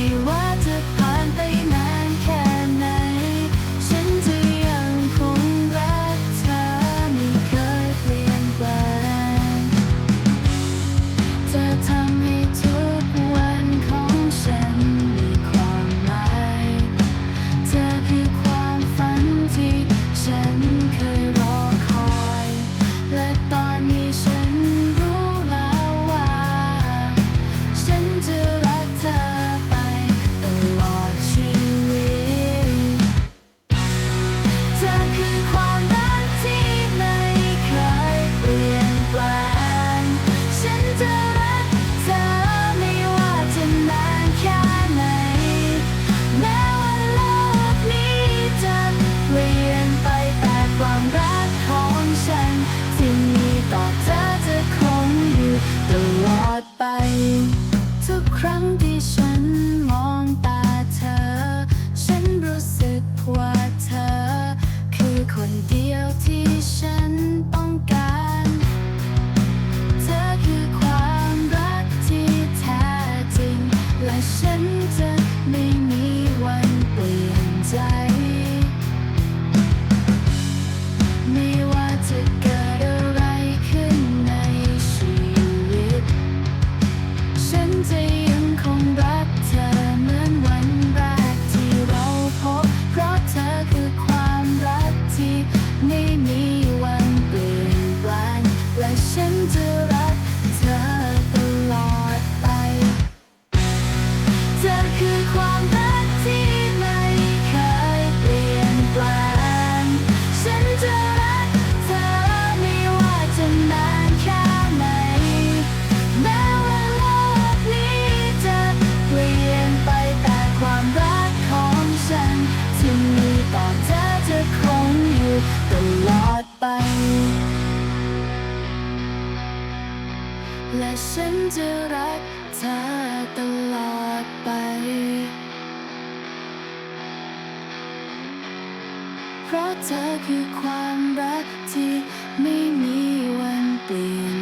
ไม่ว่า เดียวที่ฉันต้องการ คือความ ฉันจะรักเธอตลอดไป เพราะเธอคือความรักที่ไม่มีวันเปลี่ยน